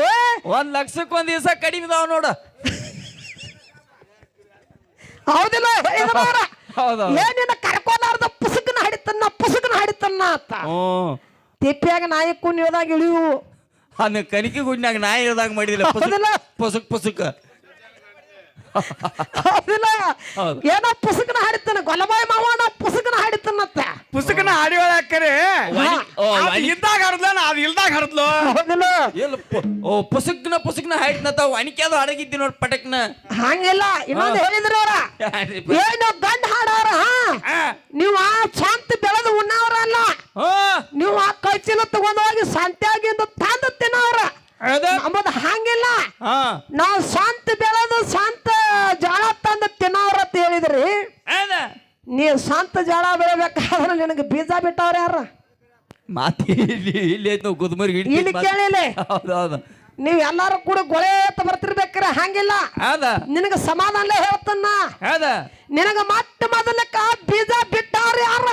ಒಂದ್ ಲಕ್ಷಕ್ಕೆ ಒಂದ್ ದಿವಸ ಕಡಿಮೆ ಇದಾವ ನೋಡ. ಹೌದಿಲ್ಲ? ಹೇಳಿದ್ರ ಅವ್ರ. ಹೌದು ಏನಿನ ಕರ್ಕೊಂಡಾರ್ದ ಪುಸುಕನ ಹಡಿತನ್ನ ಪುಸುಕನ ಹಡಿತನ್ನ ಅಂತ. ತಿಪ್ಪಿಯಾಗ ನಾಯಿ ಕುಣಿಯೋದಾಗ ಇಳಿಯು. ಅನ್ನ ಕನಿಕೆ ಗುಡ್ನಾಗ ನಾಯಿ ಇಳಿದಾಗ ಮಾಡಿದಿಲ್ಲ ಹೌದಿಲ್ಲ? ಪುಸುಕ್ ಪುಸುಕ್. ಹೌದಿಲ್ಲ. ಹೌದು. ಏನೋ ಪುಸುಕನ ಹಾಡಿತನ ಗೊಲಬಾಯಿ ಮಾವನ ಇದ್ದಾಗ ಹರಿದ್ಲ ಅದು ಇಲ್ದಾಗ ಹರಿದ್ಲು? ಹೌದಿಲ್ಲ. ಎಲ್ಲ ಪು- ಓ ಪುಸುಕ್ನ ಪುಸುಕ್ನ ಹಾಯ್ತನತ ಅಣಿಕೆ ಅದು ಅಡಗಿದ್ದಿ ನೋಡ್ ಪಟಕ್ನ. ಹಂಗಿಲ್ಲ. ಇನ್ನೊಂದು ಹೇಳಿದ್ರ ಅವ್ರ ಏನು ಗಂಡ ಹಾಡವ್ರ ಆ, ನೀವು ಆ ಶಾಂತಿ ಬೆಳೆದು ಉಣ್ಣವ್ರಲ್ಲ ಹಾ, ನೀವು ಆ ಕೈಚೀಲ ತಗೊಂಡ್ ಹೋಗಿ ಸಂತ್ಯಾಗಿಂದ ತಂದು ತಿನ್ನವ್ರ. ಹೌದಾ? ನಮ್ಮದು ಹಂಗಿಲ್ಲ. ಹಾ, ನಾವು ಸ್ವಂತ ಬೆಳೆದು ಸ್ವಂತ ಜಾಳ ತಂದು ತಿನ್ನವ್ರ ಅಂತ ಹೇಳಿದ್ರಿ? ನೀ ಸ್ವಂತ ಜಾಳ ಬೆಳಬೇಕಾದ್ರೆ ನಿನಗೆ ಬೀಜ ಬಿಟ್ಟವ್ರ ಯಾರ? ಮಾತಿ ಇಲ್ಲಿ ಇಲ್ಲಿ ಐತ್ ನಾವು ಗುದ್ಮರ್ಗಿ ಇಲ್ಲಿ ಕೇಳಿಲ್ಲ ಹೌದು ಹೌದು ನೀವ್ ಎಲ್ಲಾರು ಕೂಡ ಗೊಳೆ ಅಂತ ಬರ್ತಿರ್ಬೇಕ್ರೆ ಹಂಗಿಲ್ಲ. ಹೌದಾ. ನಿನಗ ಸಮಾಧಾನ ಹೇಳ್ತನ್ನ ಹೌದಾ. ನಿನಗ ಮತ್ತೆ ಮೊದಲಕ್ಕ ಬೀಜ ಬಿಟ್ಟಾರ ಯಾರ?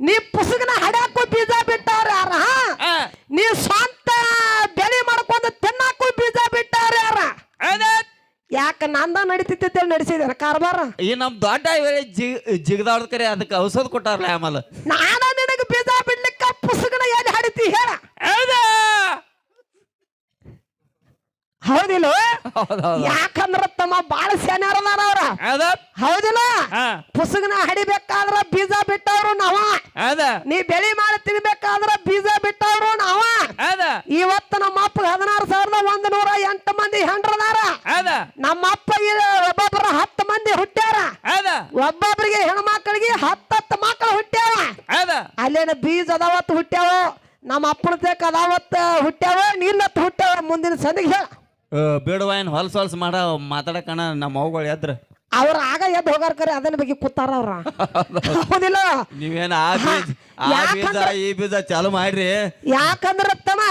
ನೀ ಪುಸುಗನ ಹಡ್ಯಾಕು ಬೀಜ ಬಿಟ್ಟವ್ರ ಯಾರ ಆ, ನೀ ಸ್ವಂತ ಬೆಳೆ ಮಾಡ್ಕೊಂಡು ತಿನ್ನಾಕು ಬೀಜ ಬಿಟ್ಟವ್ರ ಯಾರ ಹೌದಾ ನಂದ ನಡೀತಿದ್ದೆ ನಡೆಸಿದಾರ. ಕಾರ್ಬಾರ. ಈ ನಮ್ ದೊಡ್ಡ ಜಿಗ್ ಜಿಗದಾಡ್ದ ಕರೆ ಅದಕ್ಕೆ ಔಷಧ ಕೊಟ್ಟಾರಲ್ಲ ಆಮೇಲೆ. ನಾನ ನಿನಗ ಬೀಜ ಬಿಡ್ಲಿಕ್ಕ ಪುಸುಗನ ಎಲ್ಲಿ ಹಡಿತಿ ಹೇಳ ಹೌದಾ ಹೌದಿಲ್ಲ? ಯಾಕಂದ್ರ ತಮ್ಮ ಬಾಳ ಸ್ಯಾನ್ಯಾರದಾರ ಅವ್ರ. ಹೌದಾ ಹೌದಿಲ್ಲ? ಪುಸುಗನ ಹಡಿಬೇಕಾದ್ರ ಬೀಜ ಬಿಟ್ಟವ್ರು ನಾವ. ನೀ ಬೆಳಿ ಮಾಡಿ ತಿನ್ಬೇಕಾದ್ರ ಬೀಜ ಬಿಟ್ಟವ್ರು ನಾವ. ಇವತ್ತ ಇವತ್ತು ನಮ್ಮ ಅಪ್ಪ ಹದಿನಾರು ಸಾವಿರದ ಒಂದ್ ನೂರ ಎಂಟು ಮಂದಿ ಹೆಂಡ್ರದಾರ. ನಮ್ಮ ಅಪ್ಪ ಒಬ್ಬೊಬ್ಬರ ಹತ್ತು ಮಂದಿ ಹುಟ್ಟ್ಯಾರ. ಒಬ್ಬೊಬ್ಬರಿಗೆ ಹೆಣ್ಮಕ್ಳಿಗೆ ಹತ್ತತ್ತು ಮಕ್ಕಳು ಹುಟ್ಟ್ಯಾವ. ಅಲ್ಲೇನ ಬೀಜ ಅದಾವತ್ತು ಹುಟ್ಟ್ಯಾವ. ನಮ್ಮ ಅಪ್ಪನ ತೇಕ ಅದಾವತ್ತ ಹುಟ್ಟ್ಯಾವ. ನೀರ್ನತ್ ಹುಟ್ಟ್ಯಾವ. ಮುಂದಿನ ಸಂದಿಗೆ ಹೇಳ. ಬೇಡವ ಏನು ಹೊಲ್ಸ್ ಹೊಲ್ಸ್ ಮಾಡ ಮಾತಾಡಕಣ ನಮ್ಮ ಅವುಗಳು ಎದ್ರ? ಅವ್ರ ಆಗ ಎದ್ದು ಹೋಗಾರ ಕರೆ ಅದನ್ನ ಬಗ್ಗೆ ಕೂತಾರ ಅವ್ರ. ಹೌದಿಲ್ಲ? ನೀವೇನ ಆ ಬೀಜ ಆ ಬೀಜ ಈ ಬೀಜ ಚಾಲು ಮಾಡ್ರಿ. ಯಾಕಂದ್ರ ತಮ್ಮ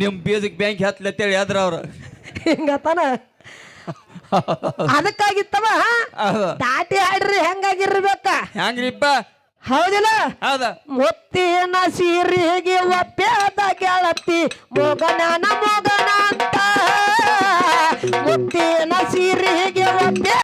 ನಿಮ್ ಬೀಜಕ್ ಬ್ಯಾಂಕ್ ಹತ್ಲತ್ತೇಳಿ ಎದ್ರ ಅವ್ರ. ಹಿಂಗತಾನ? ಅದಕ್ಕಾಗಿತ್ತವ ದಾಟಿ ಆಡ್ರಿ ಹೆಂಗಾಗಿರ್ಬೇಕ? ಹೆಂಗ್ರಿಪ್ಪ ಹೌದಿಲ್ಲ? ಹೌದ. ಮುತ್ತಿನ ಸೀರೆಗೆ ಅದ ಗೆಳತಿ ಮೋಗನ ಮೋಗನ ಅಂತ ಒಪ್ಪಿ ನಸೀರಿಗೆ ಒಪ್ಪೆ